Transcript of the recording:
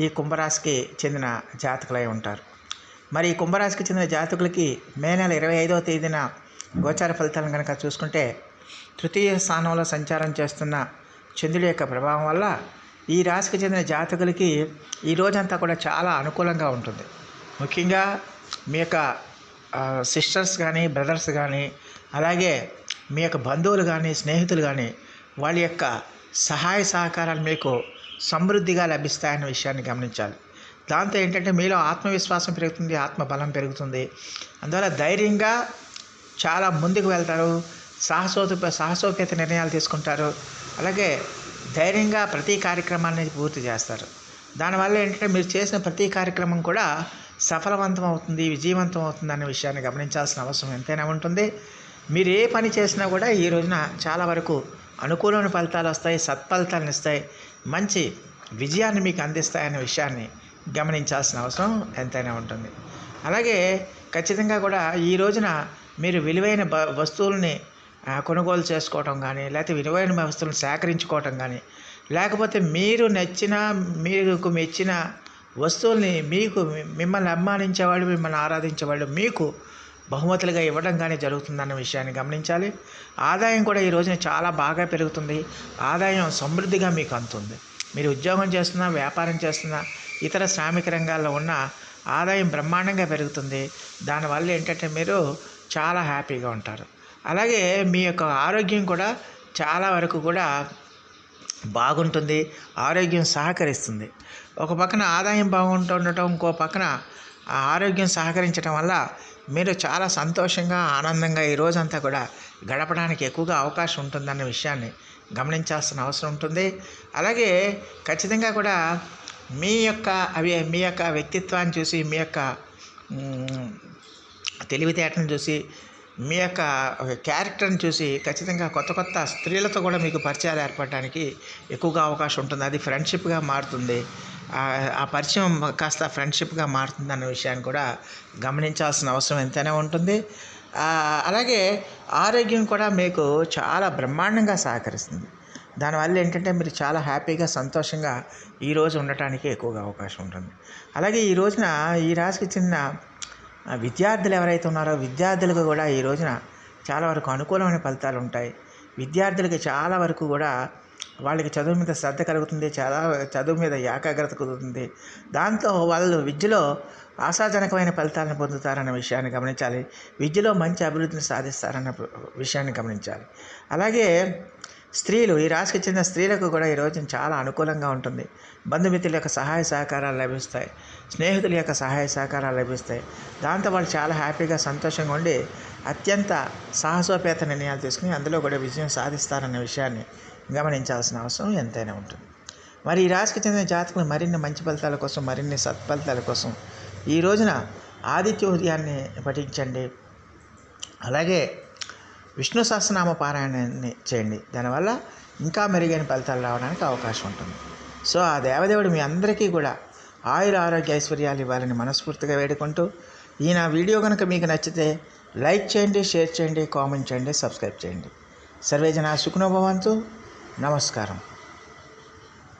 ఈ కుంభరాశికి చెందిన జాతకులై ఉంటారు. మరి ఈ కుంభరాశికి చెందిన జాతకులకి మే నెల ఇరవై ఐదవ తేదీన గోచార ఫలితాలను కనుక చూసుకుంటే తృతీయ స్థానంలో సంచారం చేస్తున్న చంద్రుడి యొక్క ప్రభావం వల్ల ఈ రాశికి చెందిన జాతకులకి ఈ రోజంతా కూడా చాలా అనుకూలంగా ఉంటుంది. ముఖ్యంగా మీ యొక్క సిస్టర్స్ కానీ బ్రదర్స్ కానీ అలాగే మీ యొక్క బంధువులు కానీ స్నేహితులు కానీ వాళ్ళ యొక్క సహాయ సహకారాలు మీకు సమృద్ధిగా లభిస్తాయన్న విషయాన్ని గమనించాలి. దాంతో ఏంటంటే మీలో ఆత్మవిశ్వాసం పెరుగుతుంది ఆత్మబలం పెరుగుతుంది. అందువల్ల ధైర్యంగా చాలా ముందుకు వెళ్తారు. సాహసోప సాహసోపేత నిర్ణయాలు తీసుకుంటారు. అలాగే ధైర్యంగా ప్రతి కార్యక్రమాన్ని పూర్తి చేస్తారు. దానివల్ల ఏంటంటే మీరు చేసిన ప్రతి కార్యక్రమం కూడా సఫలవంతం అవుతుంది విజయవంతం అవుతుంది అనే విషయాన్ని గమనించాల్సిన అవసరం ఎంతైనా ఉంటుంది. మీరు ఏ పని చేసినా కూడా ఈ రోజున చాలా వరకు అనుకూలమైన ఫలితాలు వస్తాయి సత్ఫలితాలను ఇస్తాయి మంచి విజయాన్ని మీకు అందిస్తాయనే విషయాన్ని గమనించాల్సిన అవసరం ఎంతైనా ఉంటుంది. అలాగే ఖచ్చితంగా కూడా ఈ రోజున మీరు విలువైన బ వస్తువుల్ని కొనుగోలు చేసుకోవటం కానీ లేకపోతే విలువైన వస్తువులను సేకరించుకోవటం కానీ లేకపోతే మీరు నచ్చిన మీకు మెచ్చిన వస్తువుల్ని మీకు మిమ్మల్ని అభిమానించేవాళ్ళు మిమ్మల్ని ఆరాధించేవాళ్ళు మీకు బహుమతులుగా ఇవ్వడం కానీ జరుగుతుందన్న విషయాన్ని గమనించాలి. ఆదాయం కూడా ఈ రోజున చాలా బాగా పెరుగుతుంది. ఆదాయం సమృద్ధిగా మీకు అందుతుంది. మీరు ఉద్యోగం చేస్తున్నా వ్యాపారం చేస్తున్నా ఇతర శ్రామిక రంగాల్లో ఉన్న ఆదాయం బ్రహ్మాండంగా పెరుగుతుంది. దానివల్ల ఏంటంటే మీరు చాలా హ్యాపీగా ఉంటారు. అలాగే మీ యొక్క ఆరోగ్యం కూడా చాలా వరకు కూడా బాగుంటుంది. ఆరోగ్యం సహకరిస్తుంది. ఒక పక్కన ఆదాయం బాగుంటుండటం ఇంకో పక్కన ఆ ఆరోగ్యం సహకరించడం వల్ల మీరు చాలా సంతోషంగా ఆనందంగా ఈ రోజంతా కూడా గడపడానికి ఎక్కువగా అవకాశం ఉంటుందన్న విషయాన్ని గమనించాల్సిన అవసరం ఉంటుంది. అలాగే ఖచ్చితంగా కూడా మీ యొక్క అవి మీ యొక్క వ్యక్తిత్వాన్ని చూసి మీ యొక్క తెలివితేటను చూసి మీ యొక్క క్యారెక్టర్ని చూసి ఖచ్చితంగా కొత్త కొత్త స్త్రీలతో కూడా మీకు పరిచయాలు ఏర్పడడానికి ఎక్కువగా అవకాశం ఉంటుంది. అది ఫ్రెండ్షిప్గా మారుతుంది. ఆ- పరిచయం కాస్త ఫ్రెండ్షిప్గా మారుతుంది అన్న విషయాన్ని కూడా గమనించాల్సిన అవసరం ఎంతైనా ఉంటుంది. అలాగే ఆరోగ్యం కూడా మీకు చాలా బ్రహ్మాండంగా సహకరిస్తుంది. దానివల్ల ఏంటంటే మీరు చాలా హ్యాపీగా సంతోషంగా ఈరోజు ఉండటానికి ఎక్కువగా అవకాశం ఉంటుంది. అలాగే ఈ రోజున ఈ రాశికి చెందిన విద్యార్థులు ఎవరైతే ఉన్నారో విద్యార్థులకు కూడా ఈ రోజున చాలా వరకు అనుకూలమైన ఫలితాలు ఉంటాయి. విద్యార్థులకి చాలా వరకు కూడా వాళ్ళకి చదువు మీద శ్రద్ధ కలుగుతుంది చాలా చదువు మీద ఏకాగ్రత కుదురుతుంది. దాంతో వాళ్ళు విద్యలో ఆశాజనకమైన ఫలితాలను పొందుతారన్న విషయాన్ని గమనించాలి. విద్యలో మంచి అభివృద్ధిని సాధిస్తారన్న విషయాన్ని గమనించాలి. అలాగే స్త్రీలు ఈ రాశికి చెందిన స్త్రీలకు కూడా ఈ రోజున చాలా అనుకూలంగా ఉంటుంది. బంధుమిత్రుల యొక్క సహాయ సహకారాలు లభిస్తాయి. స్నేహితుల యొక్క సహాయ సహకారాలు లభిస్తాయి. దాంతో వాళ్ళు చాలా హ్యాపీగా సంతోషంగా ఉండి అత్యంత సాహసోపేత నిర్ణయాలు తీసుకుని అందులో కూడా విజయం సాధిస్తారన్న విషయాన్ని గమనించాల్సిన అవసరం ఎంతైనా ఉంటుంది. మరి ఈ రాశికి చెందిన జాతకులు మరిన్ని మంచి ఫలితాల కోసం మరిన్ని సత్ఫలితాల కోసం ఈ రోజున ఆదిత్య ఉదయాన్ని పఠించండి. అలాగే విష్ణు సహస్రనామ పారాయణాన్ని చేయండి. దానివల్ల ఇంకా మెరుగైన ఫలితాలు రావడానికి అవకాశం ఉంటుంది. సో ఆ దేవదేవుడు మీ అందరికీ కూడా ఆయుర ఆరోగ్య ఐశ్వర్యాలు ఇవ్వాలని మనస్ఫూర్తిగా వేడుకుంటూ ఈ నా వీడియో కనుక మీకు నచ్చితే లైక్ చేయండి షేర్ చేయండి కామెంట్ చేయండి సబ్స్క్రైబ్ చేయండి. సర్వేజన సుఖనోభవంతు నమస్కారం